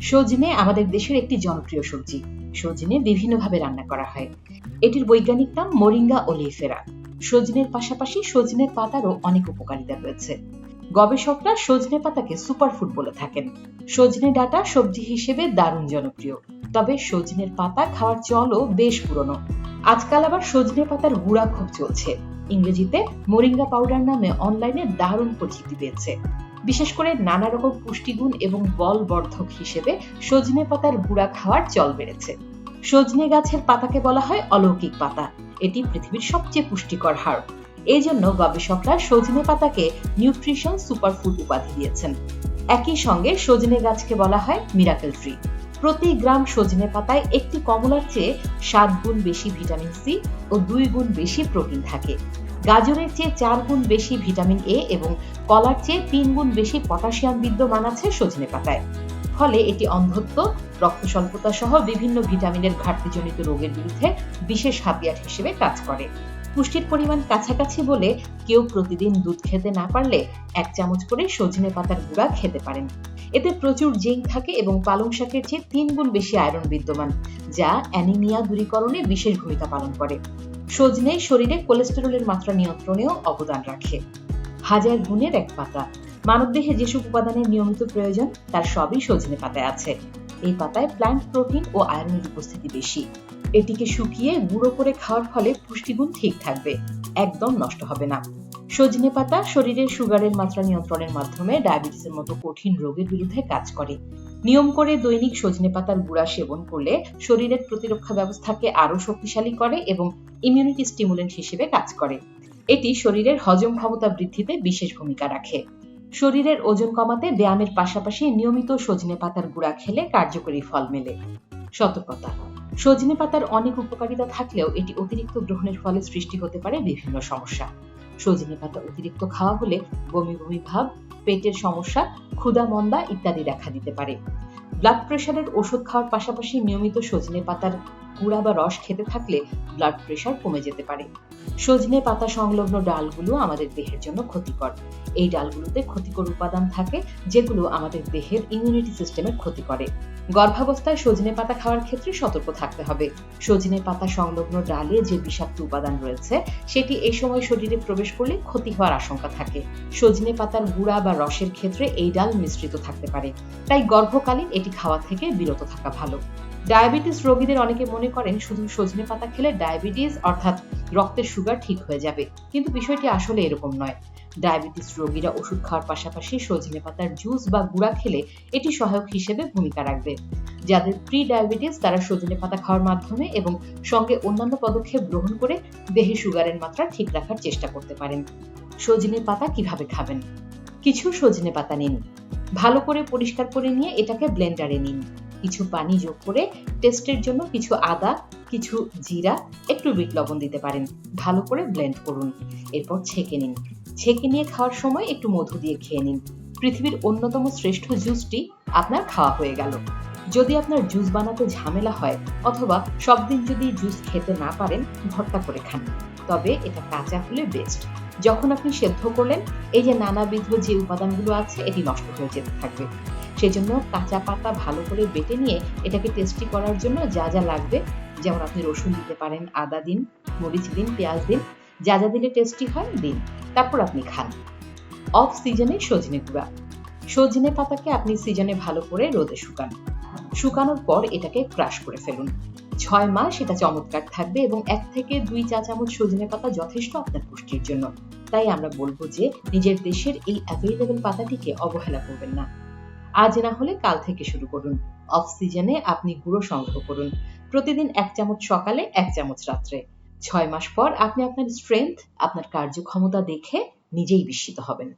সজনে আমাদের দেশের একটি জনপ্রিয় সবজি। সজনে বিভিন্নভাবে রান্না করা হয়। এটির বৈজ্ঞানিক নাম মোরিঙ্গা ওলিফেরা। সজনের পাশাপাশি সজনের পাতারও অনেক উপকারিতা রয়েছে। গবেষকরা সজনে পাতাকে সুপারফুড বলে থাকেন। সজনে ডাটা সবজি হিসেবে দারুণ জনপ্রিয়। তবে সজনের পাতা খাওয়ার চলও বেশ পুরনো। আজকাল আবার সজনে পাতার গুঁড়া খুব চলছে। ইংরেজিতে মোরিঙ্গা পাউডার নামে অনলাইনে দারুণ পরিচিতি পেয়েছে। বিশেষ করে নানা রকম পুষ্টিগুণ এবং বল বর্ধক হিসেবে সজনে পাতার গুঁড়া খাওয়ার চল বেড়েছে। সজনে গাছের পাতাকে বলা হয় অলৌকিক পাতা। এটি পৃথিবীর সবচেয়ে পুষ্টিকর হাড়। এই জন্য গবেষকরা সজনে পাতাকে নিউট্রিশন সুপারফুড উপাধি দিয়েছেন। একই সঙ্গে সজনে গাছকে বলা হয় মিরাকেল ট্রি। প্রতি গ্রাম সজনে পাতায় একটি কমলার চেয়ে সাত গুণ বেশি ভিটামিন সি ও দুই গুণ বেশি প্রোটিন থাকে। গাজরের চেয়ে চার গুণ বেশি ভিটামিন এ এবং কলার চেয়ে তিন গুণ বেশি পটাশিয়াম বিদ্যমান আছে সজনে পাতায়। ফলে এটি অন্ধত্ব, রক্ত স্বল্পতা সহ বিভিন্ন ভিটামিনের ঘাটতিজনিত রোগের বিরুদ্ধে বিশেষ হাতিয়ার হিসেবে কাজ করে। পুষ্টির পরিমাণ কাছাকাছি বলে কেউ প্রতিদিন দুধ খেতে না পারলে এক চামচ করে সজনে পাতার গুঁড়া খেতে পারেন। এতে প্রচুর জিঙ্ক থাকে এবং পালং শাকের চেয়ে তিন গুণ বেশি আয়রন বিদ্যমান, যা অ্যানিমিয়া দূরীকরণে বিশেষ ভূমিকা পালন করে। সজনে শরীরে কোলেস্টেরলের মাত্রা নিয়ন্ত্রণেও অবদান রাখে। হাজার গুণের এক পাতা। মানবদেহে যেসব উপাদানের নিয়মিত প্রয়োজন, তার সবই সজনে পাতায় আছে। এই পাতায় প্ল্যান্ট প্রোটিন ও আয়রনের উপস্থিতি বেশি। এটিকে শুকিয়ে গুঁড়ো করে খাওয়ার ফলে পুষ্টিগুণ ঠিক থাকবে। একদম নষ্ট হবে না। সজনে পাতা শরীরের সুগারের মাত্রা নিয়ন্ত্রণের মাধ্যমে ডায়াবেটিসের মতো কঠিন রোগের বিরুদ্ধে কাজ করে। নিয়ম করে দৈনিক সজনে পাতার গুঁড়া সেবন করলে শরীরের প্রতিরক্ষা ব্যবস্থাকে আরও শক্তিশালী করে এবং ইমিউনিটি স্টিমুলেন্ট হিসেবে কাজ করে। এটি শরীরের হজম ক্ষমতা বৃদ্ধিতে বিশেষ ভূমিকা রাখে। শরীরের ওজন কমাতে ব্যায়ামের পাশাপাশি নিয়মিত সজনে পাতার গুঁড়া খেলে কার্যকরী ফল মেলে। সতর্কতা। সজনে পাতার অনেক উপকারিতা থাকলেও এটি অতিরিক্ত গ্রহণের ফলে সৃষ্টি হতে পারে বিভিন্ন সমস্যা। সজনে পাতা অতিরিক্ত খাওয়া হলে বমি বমি ভাব, পেটের সমস্যা, ক্ষুধা, মন্দা ইত্যাদি দেখা দিতে পারে। ব্লাড প্রেশারের ওষুধ খাওয়ার পাশাপাশি নিয়মিত সজনে পাতার গুঁড়া বা রস খেতে থাকলে ব্লাড প্রেশার কমে যেতে পারে। সজনে পাতা সংলগ্ন ডালগুলো আমাদের দেহের জন্য ক্ষতিকর। এই ডালগুলোতে ক্ষতিকর উপাদান থাকে, যেগুলো আমাদের দেহের ইমিউনিটি সিস্টেমের ক্ষতি করে। গর্ভাবস্থায় সজনে পাতা খাওয়ার ক্ষেত্রে সতর্ক থাকতে হবে। সজনে পাতা সংলগ্ন ডালে যে বিষাক্ত উপাদান রয়েছে, সেটি এই সময় শরীরে প্রবেশ করলে ক্ষতি হওয়ার আশঙ্কা থাকে। সজনে পাতার গুঁড়া বা রসের ক্ষেত্রে এই ডাল মিশ্রিত থাকতে পারে। তাই গর্ভকালীন এটি খাওয়া থেকে বিরত থাকা ভালো। ডায়াবেটিস রোগীদের অনেকে মনে করেন শুধু সজনে পাতা খেলে ডায়াবেটিস অর্থাৎ রক্তের সুগার ঠিক হয়ে যাবে। কিন্তু বিষয়টি আসলে এরকম নয়। ডায়াবেটিস রোগীরা ওষুধ খাওয়ার পাশাপাশি সজনে পাতার জুস বা গুঁড়া খেলে এটি সহায়ক হিসেবে ভূমিকা রাখবে। যাদের প্রি ডায়াবেটিস তারা সজনে পাতা খাওয়ার মাধ্যমে এবং সঙ্গে অন্যান্য পদক্ষেপ গ্রহণ করে দেহে সুগারের মাত্রা ঠিক রাখার চেষ্টা করতে পারেন। সজনে পাতা কীভাবে খাবেন? কিছু সজনে পাতা নিন। ভালো করে পরিষ্কার করে নিয়ে এটাকে ব্লেন্ডারে নিন। কিছু পানি যোগ করে টেস্টের জন্য কিছু আদা, কিছু জিরা, একটু বিট লবণ দিতে পারেন। ভালো করে ব্লেন্ড করুন। এরপর ছেঁকে নিন। ছেঁকে নিয়ে খাওয়ার সময় একটু মধু দিয়ে খেয়ে নিন। পৃথিবীর অন্যতম শ্রেষ্ঠ জুসটি আপনার খাওয়া হয়ে গেল। যদি আপনার জুস বানাতে ঝামেলা হয় অথবা সব দিন যদি জুস খেতে না পারেন, ভর্তা করে খান। তবে এটা কাঁচা হলে বেস্ট যখন আপনি সেদ্ধ করলেন, এই যে নানাবিধ যে উপাদানগুলো আছে, এটি নষ্ট হয়ে যেতে থাকবে। সেজন্য কাঁচা পাতা ভালো করে বেটে নিয়ে এটাকে টেস্টি করার জন্য যা যা লাগবে, যেমন আপনি রসুন দিতে পারেন, আদা দিন, মরিচ দিন, পেঁয়াজ দিন, যা যা দিলে টেস্টি হয় দিন। তারপর আপনি খান। অফ সিজনে সজনে গুঁড়া। সজনে পাতাকে আপনি সিজনে ভালো করে রোদে শুকান। শুকানোর পর এটাকে ক্রাশ করে ফেলুন। ছয় মাস এটা চমৎকার থাকবে এবং এক থেকে দুই চা চামচ সজনে পাতা যথেষ্ট আপনার পুষ্টির জন্য। তাই আমরা বলব যে, নিজের দেশের এই অ্যাভেলেবেল পাতাটিকে অবহেলা করবেন না। আজ না হলে কাল থেকে শুরু করুন। অক্সিজেনে সিজনে আপনি গুঁড়ো সংগ্রহ করুন। প্রতিদিন এক চামচ সকালে, এক চামচ রাত্রে। ছয় মাস পর আপনি আপনার স্ট্রেংথ, আপনার কার্যক্ষমতা দেখে নিজেই বিস্মিত হবেন।